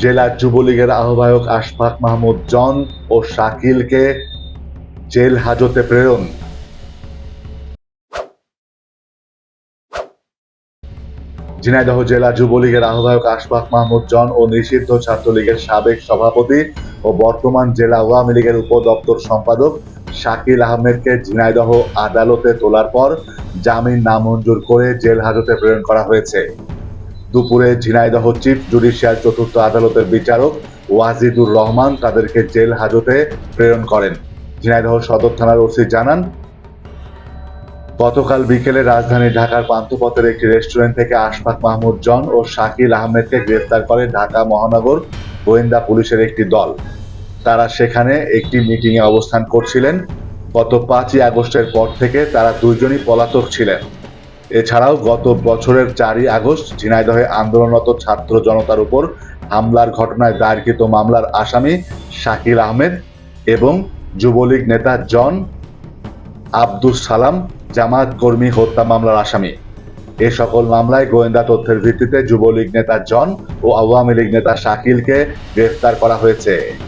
জেলা যুবলীগের আহ্বায়ক আশফাক মাহমুদ, জন ও শাকিলকে জেল হাজতে প্রেরণ। ঝিনাইদহ জেলা যুবলীগের আহ্বায়ক আশফাক মাহমুদ, জন ও নিষিদ্ধ ছাত্রলীগের সাবেক সভাপতি ও বর্তমান জেলা আওয়ামী লীগের উপদপ্তর সম্পাদক শাকিল আহমেদকে ঝিনাইদহ আদালতে তোলার পর জামিন নামঞ্জুর করে জেল হাজতে প্রেরণ করা হয়েছে। দুপুরে ঝিনাইদহ চিফ জুডিশিয়াল চতুর্থ আদালতের বিচারক ওয়াজিদুর রহমান তাদেরকে জেল হাজতে প্রেরণ করেন। ঝিনাইদহ সদর থানার ওসি জানান, গতকাল বিকেলে রাজধানী ঢাকার পান্থপথের একটি রেস্টুরেন্ট থেকে আশফাক মাহমুদ জন ও শাকিল আহমেদকে গ্রেফতার করে ঢাকা মহানগর গোয়েন্দা পুলিশের একটি দল। তারা সেখানে একটি মিটিংয়ে অবস্থান করছিলেন। গত পাঁচই আগস্টের পর থেকে তারা দুজনই পলাতক ছিলেন। এছাড়াও গত বছরের চারই আগস্ট ঝিনাইদহে আন্দোলনরত ছাত্র জনতার উপর হামলার ঘটনায় দায়েরকৃত মামলার আসামি শাকিল আহমেদ এবং যুবলীগ নেতা জন আব্দুস সালাম জামাত কর্মী হত্যা মামলার আসামি। এ সকল মামলায় গোয়েন্দা তথ্যের ভিত্তিতে যুবলীগ নেতা জন ও আওয়ামী লীগ নেতা শাকিলকে গ্রেফতার করা হয়েছে।